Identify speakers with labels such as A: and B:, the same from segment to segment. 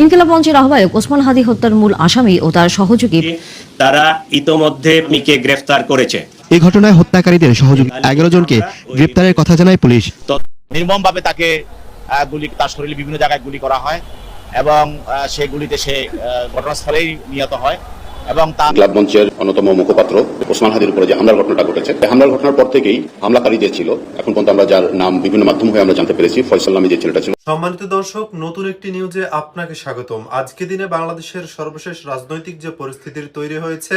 A: ইনকিলাব মঞ্চের আহ্বায়ক ওসমান হাদি হত্যার মূল আসামি ও তার সহযোগী
B: তারা ইতোমধ্যে মিকে গ্রেফতার করেছে।
C: এই ঘটনায় হত্যাকারীদের সহযোগী এগারো জনকে গ্রেপ্তারের কথা জানায় পুলিশ।
D: নির্মমভাবে তাকে আহ, গুলি তার শরীরে বিভিন্ন জায়গায় গুলি করা হয় এবং আহ, সেই গুলিতে সে আহ, ঘটনাস্থলেই নিহত হয়। এবং তার
E: ক্লাব মঞ্চের অন্যতম মুখপাত্র ওসমান হাদির উপরে যে হামলার ঘটনাটা ঘটেছে হামলার ঘটনার পর থেকেই হামলাকারী যে ছিল এখন পর্যন্ত আমরা যার নাম বিভিন্ন মাধ্যম হয়ে আমরা জানতে পেরেছি ফয়সাল নামে যে ছেলেটা ছিল।
F: সম্মানিত দর্শক নতুন একটি নিউজে আপনাকে স্বাগতম। আজকে দিনে বাংলাদেশের সর্বশেষ রাজনৈতিক যে পরিস্থিতির তৈরি হয়েছে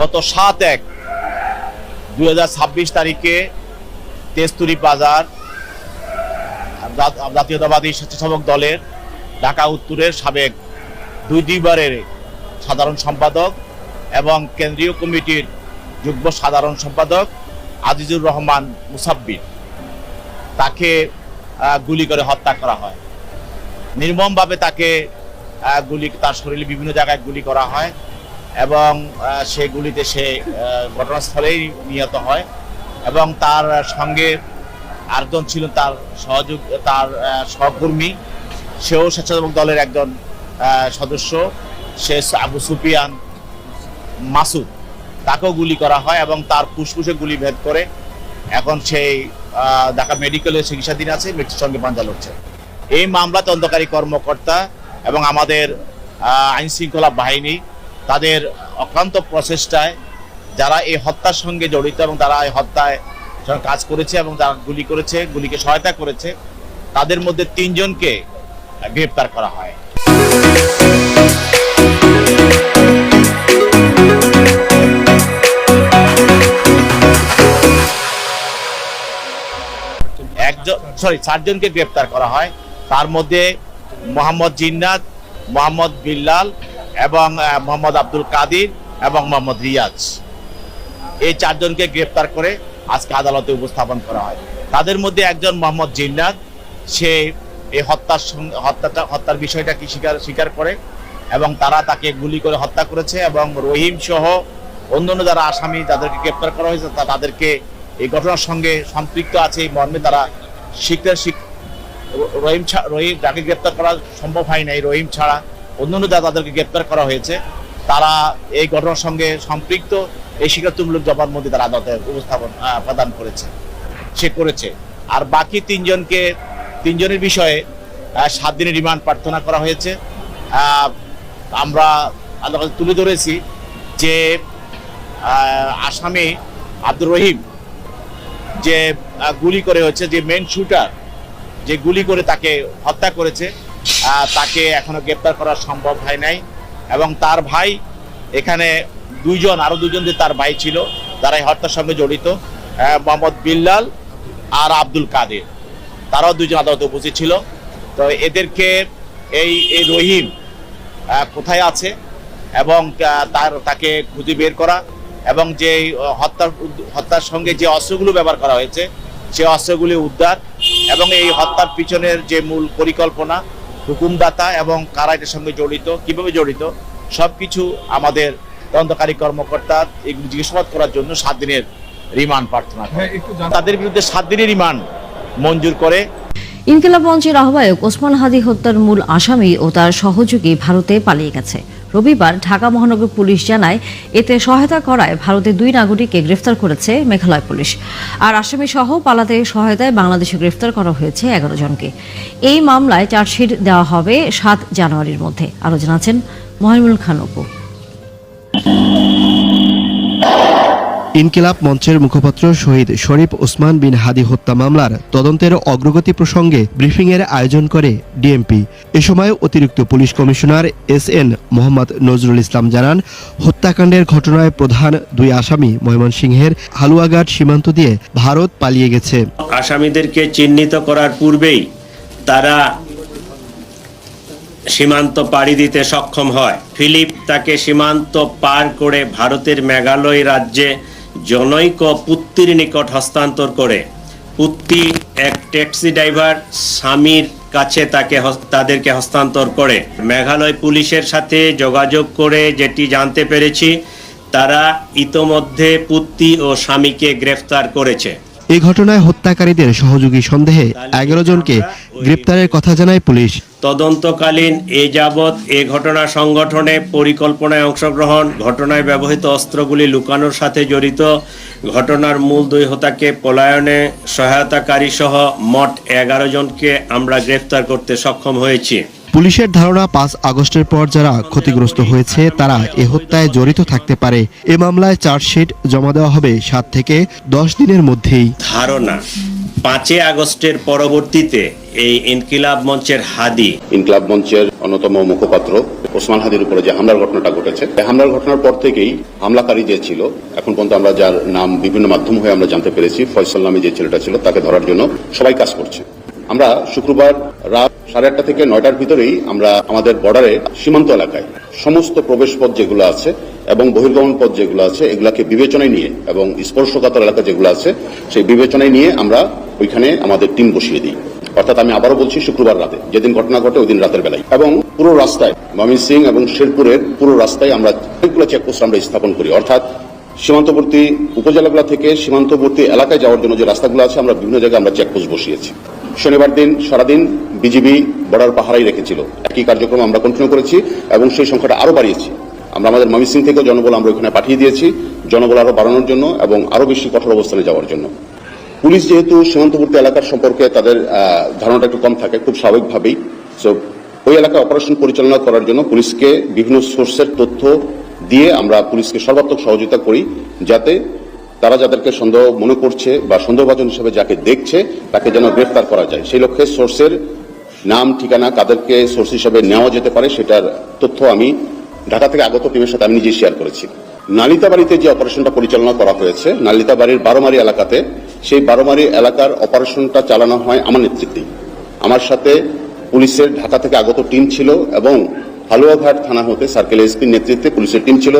D: গত সাত এক দুই তারিখে তেস্তুরি বাজার জাতীয়তাবাদী স্বেচ্ছাসেবক দলের ঢাকা উত্তরের সাবেক দুই দুইবারের সাধারণ সম্পাদক এবং কেন্দ্রীয় কমিটির যুগ্ম সাধারণ সম্পাদক আজিজুর রহমান মুসাব্বির। তাকে গুলি করে হত্যা করা হয়। নির্মমভাবে তাকে গুলি তার শরীরে বিভিন্ন জায়গায় গুলি করা হয়। এবং সেই গুলিতে সে ঘটনাস্থলেই নিহত হয় এবং তার সঙ্গে আরেকজন ছিল তার সহযোগ, তার সহকর্মী। সেও স্বেচ্ছাসেবক দলের একজন সদস্য। সে আবু সুফিয়ান মাসুদ। তাকেও গুলি করা হয় এবং তার ফুসফুসে গুলি ভেদ করে এখন সেই ঢাকা মেডিকেলে চিকিৎসাধীন আছে, মৃত্যুর সঙ্গে পাঞ্জা লড়ছে। এই মামলা তদন্তকারী কর্মকর্তা এবং আমাদের আইন শৃঙ্খলা বাহিনী তাদের অক্লান্ত প্রচেষ্টায় যারা এই হত্যার সঙ্গে জড়িত এবং তারা এই হত্যায় কাজ করেছে এবং যারা গুলি করেছে, গুলিকে সহায়তা করেছে, তাদের মধ্যে তিনজনকে গ্রেপ্তার করা হয়। একজন সরি চারজনকে গ্রেপ্তার করা হয়। তার মধ্যে মোহাম্মদ জিন্নাত, মোহাম্মদ বিল্লাল এবং মোহাম্মদ আব্দুল কাদির এবং মোহাম্মদ রিয়াজ। এই চারজনকে গ্রেপ্তার করে আজকে আদালতে উপস্থাপন করা হয়। তাদের মধ্যে একজন মোহাম্মদ জিন্নাত, সে এই হত্যার হত্যাটা, হত্যার বিষয়টাকে স্বীকার স্বীকার করে এবং তারা তাকে গুলি করে হত্যা করেছে এবং রহিম সহ অন্যান্য যারা আসামি যাদেরকে গ্রেপ্তার করা হয়েছে তাদেরকে এই ঘটনার সঙ্গে সম্পৃক্ত আছে এই মর্মে তারা স্বীক- রহিম রহিম, যাকে গ্রেপ্তার করা সম্ভব হয় নাই, রহিম ছাড়া অন্যান্য যারা তাদেরকে গ্রেপ্তার করা হয়েছে, তারা এই ঘটনার সঙ্গে সম্পৃক্ত, এই স্বীকারোক্তিমূলক জবানবন্দি তারা আদালতে উপস্থাপন প্রদান করেছে, সে করেছে। আর বাকি তিনজনকে, তিনজনের বিষয়ে সাত দিনের রিমান্ড প্রার্থনা করা হয়েছে। আমরা আদালতে তুলে ধরেছি যে আসামি আব্দুর রহিম যে গুলি করে হচ্ছে, যে মেন শুটার যে গুলি করে তাকে হত্যা করেছে তাকে এখনও গ্রেপ্তার করা সম্ভব হয় নাই। এবং তার ভাই, এখানে দুইজন, আরও দুজন যে তার ভাই ছিল যারা এই হত্যার সঙ্গে জড়িত মোহাম্মদ বিল্লাল আর আব্দুল কাদের। তারাও দুজন আদালতে উপস্থিত ছিল। তো এদেরকে এই এই রহিম কোথায় আছে? এবং তার, তাকে খুঁজে বের করা এবং যে হত্যার হত্যার সঙ্গে যে অস্ত্রগুলো ব্যবহার করা হয়েছে, সে অস্ত্রগুলি উদ্ধার এবং এই হত্যার পিছনের যে মূল পরিকল্পনা হুকুমদাতা এবং কারা এটার সঙ্গে জড়িত কীভাবে জড়িত? সব কিছু আমাদের তদন্তকারী কর্মকর্তা এগুলি জিজ্ঞাসাবাদ করার জন্য সাত দিনের রিমান্ড প্রার্থনা করে। তাদের বিরুদ্ধে সাত দিনের রিমান্ড মঞ্জুর করে
A: ইনকিলাব মঞ্চের আহ্বায়ক ওসমান হাদি হত্যার মূল আসামি ও তার সহযোগী ভারতে পালিয়ে গেছে। রবিবার ঢাকা মহানগর পুলিশ জানায়, এতে সহায়তা করায় ভারতের দুই নাগরিককে গ্রেফতার করেছে মেঘালয় পুলিশ। আর আসামি সহ পালাতে সহায়তায় বাংলাদেশে গ্রেফতার করা হয়েছে এগারো জনকে। এই মামলায় চার্জশিট দেওয়া হবে সাত জানুয়ারির মধ্যে। আরও জানাচ্ছেন মহিমুল খান অপু।
C: ইনকিলাব মঞ্চের মুখপাত্র শহীদ শরীফ ওসমান বিন হাদি হত্যা মামলার তদন্তের অগ্রগতি প্রসঙ্গে ব্রিফিংয়ের আয়োজন করে ডিএমপি। এ সময় অতিরিক্ত police commissioner S N Mohammad Nazrul Islam জানান, হত্যাকাণ্ডের ঘটনায় প্রধান দুই আসামি ময়মনসিংহের হালুয়াঘাট সীমান্ত দিয়ে ভারত পালিয়ে গেছে।
B: আসামিদেরকে চিহ্নিত করার পূর্বেই তারা সীমান্ত পাড়ি দিতে সক্ষম হয়। ফিলিপ তাকে সীমান্ত পার করে ভারতের মেঘালয় রাজ্যে জনৈক পুত্তির নিকট হস্তান্তর করে। পুত্তি এক ট্যাক্সি ড্রাইভার স্বামীর কাছে তাকে তাদেরকে হস্তান্তর করে। মেঘালয় পুলিশের সাথে যোগাযোগ করে যেটি জানতে পেরেছি, তারা ইতোমধ্যে পুত্তি ও স্বামীকে গ্রেফতার করেছে।
C: এই ঘটনায় হত্যাকারীদের সহযোগী সন্দেহে এগারো জনকে গ্রেপ্তারের কথা জানায় পুলিশ।
B: তদন্তকালীন এ যাবৎ এ ঘটনা সংগঠনে পরিকল্পনায় অংশগ্রহণ, ঘটনায় ব্যবহৃত অস্ত্রগুলি লুকানোর সাথে জড়িত, ঘটনার মূল দুই হোতাকে পলায়নে সহায়তাকারী সহ মোট এগারো জনকে আমরা গ্রেপ্তার করতে সক্ষম হয়েছি।
C: পুলিশের ধারণা পাঁচ আগস্টের পর যারা ক্ষতিগ্রস্ত হয়েছে তারা এ হত্যায় জড়িত থাকতে পারে। এ মামলায় চার্জশিট জমা দেওয়া হবে সাত থেকে দশ দিনের মধ্যেই।
B: ধারণা পাঁচই আগস্টের পরবর্তীতে এই ইনকিলাব মঞ্চের হাদি।
E: ইনকিলাব মঞ্চের অন্যতম মুখপাত্র ওসমান হাদির উপরে যে হামলার ঘটনাটা ঘটেছে এই হামলার ঘটনার পর থেকেই হামলাকারী যে ছিল এখন পর্যন্ত আমরা যার নাম বিভিন্ন মাধ্যম হয়ে আমরা জানতে পেরেছি ফয়সল নামে যে ছেলেটা ছিল তাকে ধরার জন্য সবাই কাজ করছে। আমরা শুক্রবার রাত সাড়ে আটটা থেকে নয়টার ভিতরেই আমরা আমাদের বর্ডারে সীমান্ত এলাকায় সমস্ত প্রবেশ পথ যেগুলো আছে এবং বহির্গমন পথ যেগুলো আছে, এগুলাকে বিবেচনায় নিয়ে এবং স্পর্শকাতর এলাকা যেগুলো আছে, সেই বিবেচনায় নিয়ে আমরা ওইখানে আমাদের টিম বসিয়ে দিই। অর্থাৎ আমি আবারও বলছি, শুক্রবার রাতে। যেদিন ঘটনা ঘটে ওই দিন রাতের বেলায়। এবং পুরো রাস্তায় ময়মনসিং এবং শেরপুরের পুরো রাস্তায় আমরা অনেকগুলো চেকপোস্ট আমরা স্থাপন করি। অর্থাৎ সীমান্তবর্তী উপজেলাগুলো থেকে সীমান্তবর্তী এলাকায় যাওয়ার জন্য যে রাস্তাগুলো আছে, আমরা বিভিন্ন জায়গায় আমরা চেকপোস্ট বসিয়েছি। শনিবার দিন, সারাদিন বিজিবি বর্ডার পাহারাই রেখেছিল। একই কার্যক্রম আমরা কন্টিনিউ করেছি এবং সেই সংখ্যাটা আরও বাড়িয়েছি। আমরা আমাদের ময়মনসিং থেকে জনবল আমরা ওখানে পাঠিয়ে দিয়েছি, জনবল আরও বাড়ানোর জন্য এবং আরও বেশি কঠোর অবস্থানে যাওয়ার জন্য। পুলিশ যেহেতু সীমান্তবর্তী এলাকার সম্পর্কে তাদের ধারণাটা একটু কম থাকে, খুব স্বাভাবিকভাবেই। সো ওই এলাকায় অপারেশন পরিচালনা করার জন্য পুলিশকে বিভিন্ন সোর্সের তথ্য দিয়ে আমরা পুলিশকে সর্বাত্মক সহযোগিতা করি, যাতে তারা যাদেরকে সন্দেহ মনে করছে বা সন্দেহভাজন হিসেবে যাকে দেখছে, তাকে যেন গ্রেফতার করা যায়। সেই লক্ষ্যে সোর্সের নাম, ঠিকানা কাদেরকে সোর্স হিসেবে নেওয়া যেতে পারে, সেটার তথ্য আমি ঢাকা থেকে আগত টিমের সাথে আমি নিজেই শেয়ার করেছি। নালিতাবাড়িতে যে অপারেশনটা পরিচালনা করা হয়েছে, নালিতাবাড়ির বারোমারি এলাকাতে, সেই বারোমারি এলাকার অপারেশনটা চালানো হয় আমার নেতৃত্বেই আমার সাথে পুলিশের ঢাকা থেকে আগত টিম ছিল এবং হালুয়াঘাট থানা হতে সার্কেল এসপির নেতৃত্বে পুলিশের টিম ছিল।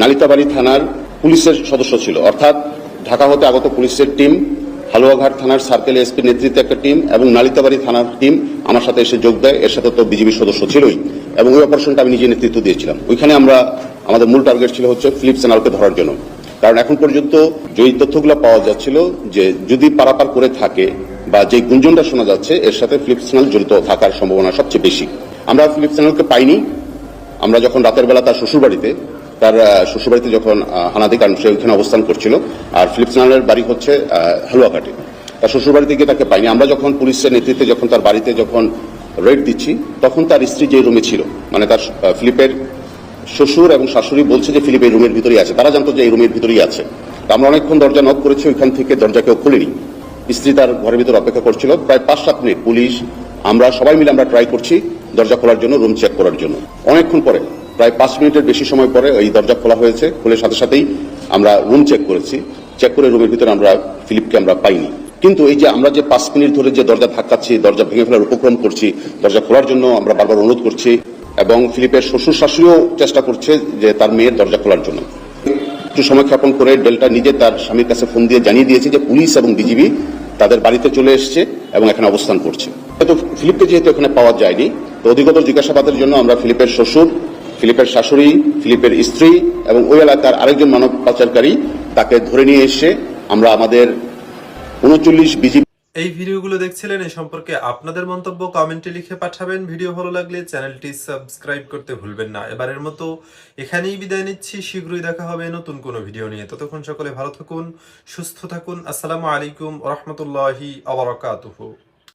E: নালিতাবাড়ি থানার পুলিশের সদস্য ছিল। অর্থাৎ ঢাকা হতে আগত পুলিশের টিম, হালুয়াঘাট থানার সার্কেল এসপির নেতৃত্বে একটা টিম এবং নালিতাবাড়ি থানার টিম আমার সাথে এসে যোগ দেয়। এর সাথে তো বিজিবির সদস্য ছিলই এবং ওই অপারেশনটা আমি নিজে নেতৃত্ব দিয়েছিলাম। ওইখানে আমরা, আমাদের মূল টার্গেট ছিল হচ্ছে ফিলিপ চ্যানেলকে ধরার জন্য। কারণ এখন পর্যন্ত যে তথ্যগুলো পাওয়া যাচ্ছিল যে যদি পারাপার করে থাকে বা যে গুঞ্জনটা শোনা যাচ্ছে, এর সাথে ফিলিপ চ্যানেল জড়িত থাকার সম্ভাবনা সবচেয়ে বেশি। আমরা ফিলিপ চ্যানেলকে পাইনি। আমরা যখন রাতের বেলা তার শ্বশুরবাড়িতে তার শ্বশুরবাড়িতে যখন হানাদি কারণ সে ওইখানে অবস্থান করছিল। আর ফিলিপ চ্যানেলের বাড়ি হচ্ছে হালুয়াঘাটে। তার শ্বশুরবাড়িতে গিয়ে তাকে পাইনি। আমরা যখন পুলিশের নেতৃত্বে যখন তার বাড়িতে যখন রেড দিচ্ছি, তখন তার স্ত্রী যে রুমে ছিল মানে তার ফিলিপের শ্বশুর এবং শাশুড়ি বলছে যে ফিলিপ এই রুমের ভিতরেই আছে। তারা জানতো যে এই রুমের ভিতরেই আছে। আমরা অনেকক্ষণ দরজা নক করেছি, ওইখান থেকে দরজা কেউ খুলিনি। স্ত্রী তার ঘরের ভিতরে অপেক্ষা করছিল। প্রায় পাঁচ সাত মিনিট পুলিশ, আমরা সবাই মিলে আমরা ট্রাই করছি দরজা খোলার জন্য রুম চেক করার জন্য। অনেকক্ষণ পরে প্রায় পাঁচ মিনিটের বেশি সময় পরে ওই দরজা খোলা হয়েছে। খুলে সাথে সাথেই আমরা রুম চেক করেছি। চেক করে রুমের ভিতরে আমরা ফিলিপকে আমরা পাইনি। কিন্তু এই যে আমরা যে পাঁচ মিনিট ধরে যে দরজা ধাক্কাচ্ছি, দরজা ভেঙে ফেলার উপক্রম করছি, দরজা খোলার জন্য আমরা বারবার অনুরোধ করছি এবং ফিলিপের শ্বশুর শাশুড়িও চেষ্টা করছে যে তার মেয়ের দরজা খোলার জন্য। একটু সময় ক্ষেপণ করে ডেল্টা নিজে তার স্বামীর কাছে ফোন দিয়ে জানিয়ে দিয়েছে যে পুলিশ এবং বিজিবি তাদের বাড়িতে চলে এসছে এবং এখানে অবস্থান করছে। তো ফিলিপকে যেহেতু এখানে পাওয়া যায়নি, তো অধিকতর জিজ্ঞাসাবাদের জন্য আমরা ফিলিপের শ্বশুর ফিলিপের শাশুড়ি, ফিলিপের স্ত্রী এবং ওই এলাকার আরেকজন মানব পাচারকারী তাকে ধরে নিয়ে এসে আমরা আমাদের উনচল্লিশ বিজিবি
F: এই ভিডিওগুলো দেখছিলেন এ সম্পর্কে আপনাদের মন্তব্য কমেন্টে লিখে পাঠাবেন। ভিডিও ভালো লাগলে চ্যানেলটি সাবস্ক্রাইব করতে ভুলবেন না। এবারের মতো এখানেই বিদায় নিচ্ছি। শীঘ্রই দেখা হবে নতুন কোনো ভিডিও নিয়ে। ততক্ষণ সকলে ভালো থাকুন, সুস্থ থাকুন। আসসালামু আলাইকুম রহমতুল্লাহি আবরকাতুহু